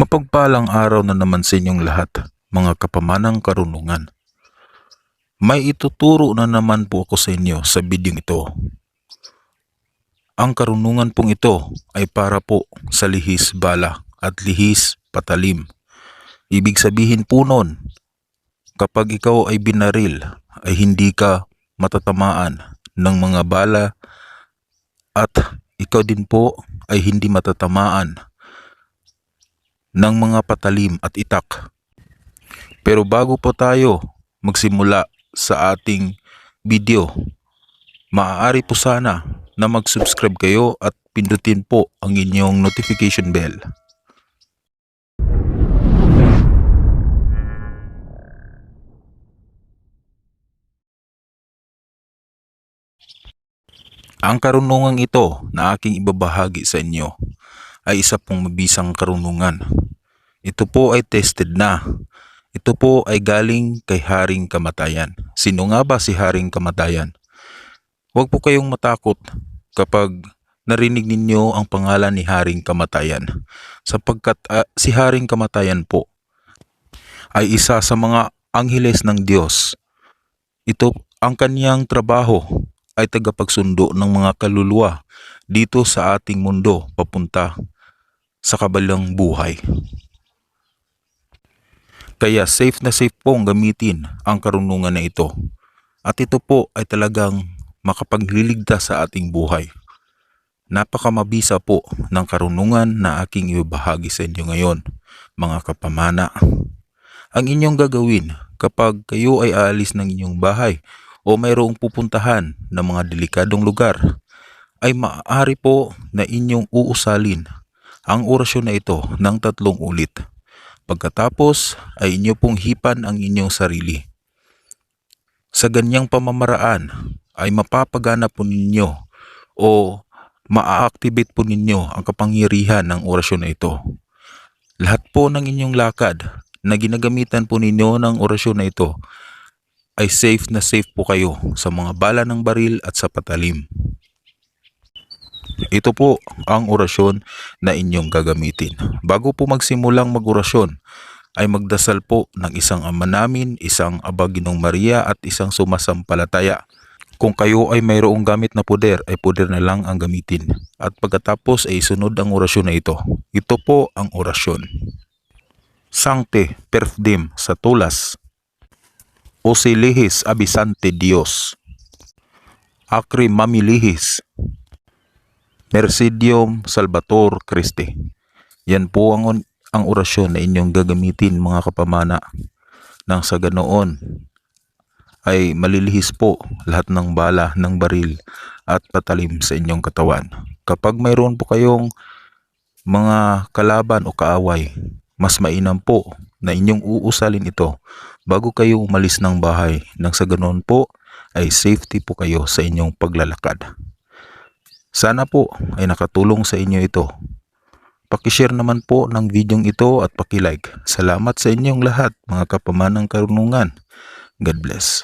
Mapagpalang araw na naman sa inyong lahat, mga kapamanang karunungan. May ituturo na naman po ako sa inyo sa video ito. Ang karunungan pong ito ay para po sa lihis bala at lihis patalim. Ibig sabihin po nun, kapag ikaw ay binaril, ay hindi ka matatamaan ng mga bala at ikaw din po ay hindi matatamaan ng mga patalim at itak. Pero bago po tayo magsimula sa ating video, maaari po sana na mag-subscribe kayo at pindutin po ang inyong notification bell. Ang karunungan ito na aking ibabahagi sa inyo ay isa pong mabisang karunungan. Ito po ay tested na. Ito po ay galing kay Haring Kamatayan. Sino nga ba si Haring Kamatayan? Huwag po kayong matakot kapag narinig ninyo ang pangalan ni Haring Kamatayan sapagkat ah, si Haring Kamatayan po ay isa sa mga angheles ng Diyos. Ito ang kaniyang trabaho ay tagapagsundo ng mga kaluluwa dito sa ating mundo papunta sa kabalang buhay. Kaya safe na safe pong gamitin ang karunungan na ito. At ito po ay talagang makapagliligtas sa ating buhay. Napakamabisa po ng karunungan na aking ibahagi sa inyo ngayon, mga kapamana. Ang inyong gagawin kapag kayo ay aalis ng inyong bahay o mayroong pupuntahan ng mga delikadong lugar, ay maaari po na inyong uusalin ang orasyon na ito ng tatlong ulit. Pagkatapos ay inyo pong hipan ang inyong sarili. Sa ganyang pamamaraan ay mapapagana po ninyo o maa-activate po ninyo ang kapangyarihan ng orasyon na ito. Lahat po ng inyong lakad na ginagamitan po ninyo ng orasyon na ito ay safe na safe po kayo sa mga bala ng baril at sa patalim. Ito po ang orasyon na inyong gagamitin. Bago po magsimulang magorasyon, ay magdasal po ng isang ama namin, isang abaginong Maria at isang sumasampalataya. Kung kayo ay mayroong gamit na puder, ay puder na lang ang gamitin. At pagkatapos ay sunod ang orasyon na ito. Ito po ang orasyon. Sancte perfdim sa tulas. O silihis abisante Dios. Acri mamilihis Mercidium Salvator Christi. Yan po ang, ang orasyon na inyong gagamitin mga kapamana. Nang sa ganoon ay malilihis po lahat ng bala ng baril at patalim sa inyong katawan. Kapag mayroon po kayong mga kalaban o kaaway, mas mainam po na inyong uusalin ito bago kayo umalis ng bahay. Nang sa ganoon po ay safety po kayo sa inyong paglalakad. Sana po ay nakatulong sa inyo ito. Pakishare naman po ng videong ito at pakilike. Salamat sa inyong lahat mga kapamanang karunungan. God bless.